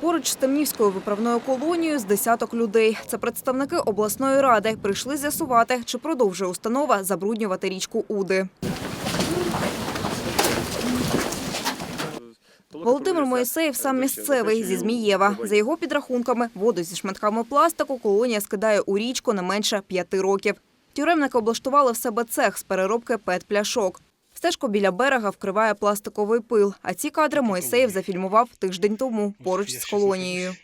Поруч з Темнівською виправною колонією з десяток людей. Це представники обласної ради. Прийшли з'ясувати, чи продовжує установа забруднювати річку Уди. Володимир Моїсеєв сам місцевий зі Змієва. За його підрахунками, воду зі шматками пластику колонія скидає у річку не менше п'яти років. Тюремники облаштували в себе цех з переробки пет-пляшок. Стежку біля берега вкриває пластиковий пил. А ці кадри Моїсеєв зафільмував тиждень тому поруч з колонією.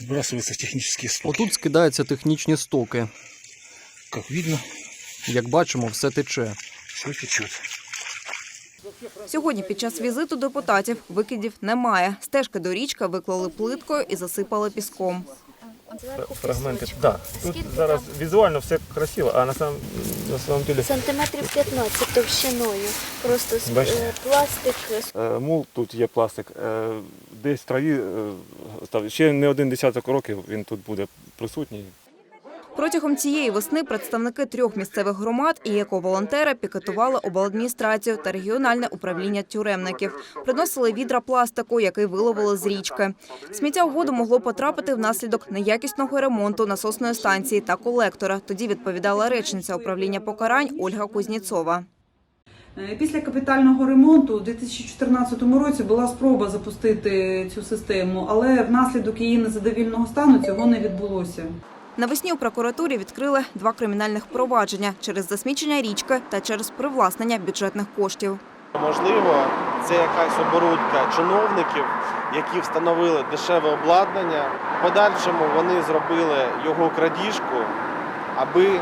Сбрасываются технические стоки. Отут скидаються технічні стоки. Как видно, Як бачимо, все тече. все течет. Сьогодні під час візиту депутатів викидів немає. Стежки до річки виклали плиткою і засипали піском. Фрагменти. Да. Тут зараз візуально все красиво, а на самом, на самом деле Сантиметрів 15 товщиною. Просто Бачите? е, пластик е, мул тут є пластик. е, Десь в траві е. Ще не один десяток років він тут буде присутній. Протягом цієї весни представники трьох місцевих громад і ековолонтери пікетували обладміністрацію та регіональне управління тюремників. Приносили відра пластику, який виловили з річки. Сміття у воду могло потрапити внаслідок неякісного ремонту насосної станції та колектора. Тоді відповідала речниця управління покарань Ольга Кузніцова. Е, Після капітального ремонту у 2014 році була спроба запустити цю систему, але внаслідок її незадовільного стану цього не відбулося. Навесні у прокуратурі відкрили два кримінальних провадження через засмічення річки та через привласнення бюджетних коштів. Можливо, це якась оборудка чиновників, які встановили дешеве обладнання. В подальшому вони зробили його крадіжку, аби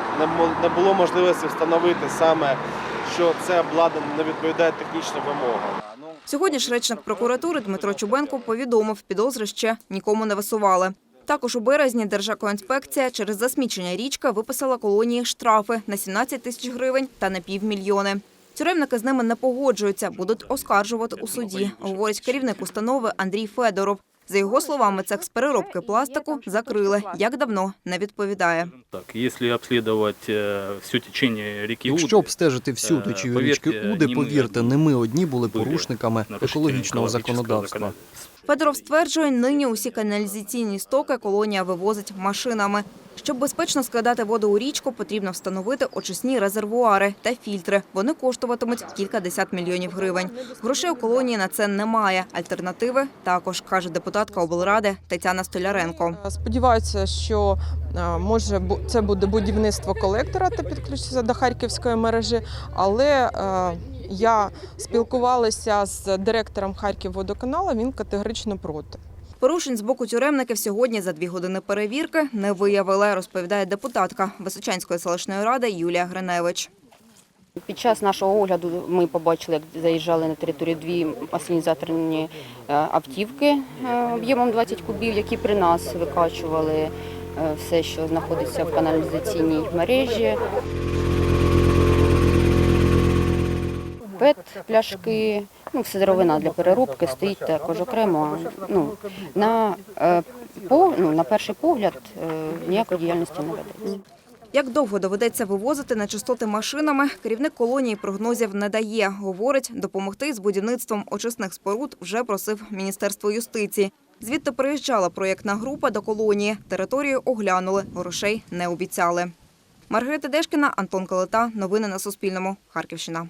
не було можливості встановити саме, що це обладнання не відповідає технічним вимогам. Сьогодні ж речник прокуратури Дмитро Чубенко повідомив, підозри ще нікому не висували. Також у березні Держекоінспекція через засмічення річки виписала колонії штрафи на 17 тисяч гривень та на півмільйони. Тюремники з ними не погоджуються, будуть оскаржувати у суді, говорить керівник установи Андрій Федоров. За його словами, цех з переробки пластику закрили. Як давно не відповідає. Так, если обследовать э, все течение реки Якщо Уды, обстежити всю Е, течію повірте, річки Уди, ні ми повірте, не ми одні були были порушниками нарушителями екологічного экологического законодавства. Федоров стверджує, нині усі каналізаційні стоки колонія вивозить машинами. Щоб безпечно складати воду у річку, потрібно встановити очисні резервуари та фільтри. Вони коштуватимуть кілька десят мільйонів гривень. Грошей у колонії на це немає. Альтернативи також, каже депутатка облради Тетяна Столяренко. Сподіваюся, що е, може це буде будівництво колектора та підключиться до харківської мережі. Але е, я спілкувалася з директором Харківводоканалу, він категорично проти. Порушень з боку тюремників сьогодні за дві години перевірки не виявили, розповідає депутатка Височанської селищної ради Юлія Гриневич. Під час нашого огляду ми побачили, як заїжджали на територію дві асенізаторні е, автівки е, об'ємом 20 кубів, які при нас викачували е, все, що знаходиться в каналізаційній мережі. Пет, пляшки, ну, все деревина для переробки стоїть також окремо. Ну, на, е, по, ну, на перший погляд е, ніякої діяльності не ведеться. Як довго доведеться вивозити нечистоти машинами, керівник колонії прогнозів не дає. Говорить, допомогти з будівництвом очисних споруд вже просив Міністерство юстиції. Звідти приїжджала проєктна група до колонії. Територію оглянули, грошей не обіцяли. Маргарита Дешкіна, Антон Калита. Новини на Суспільному. Харківщина.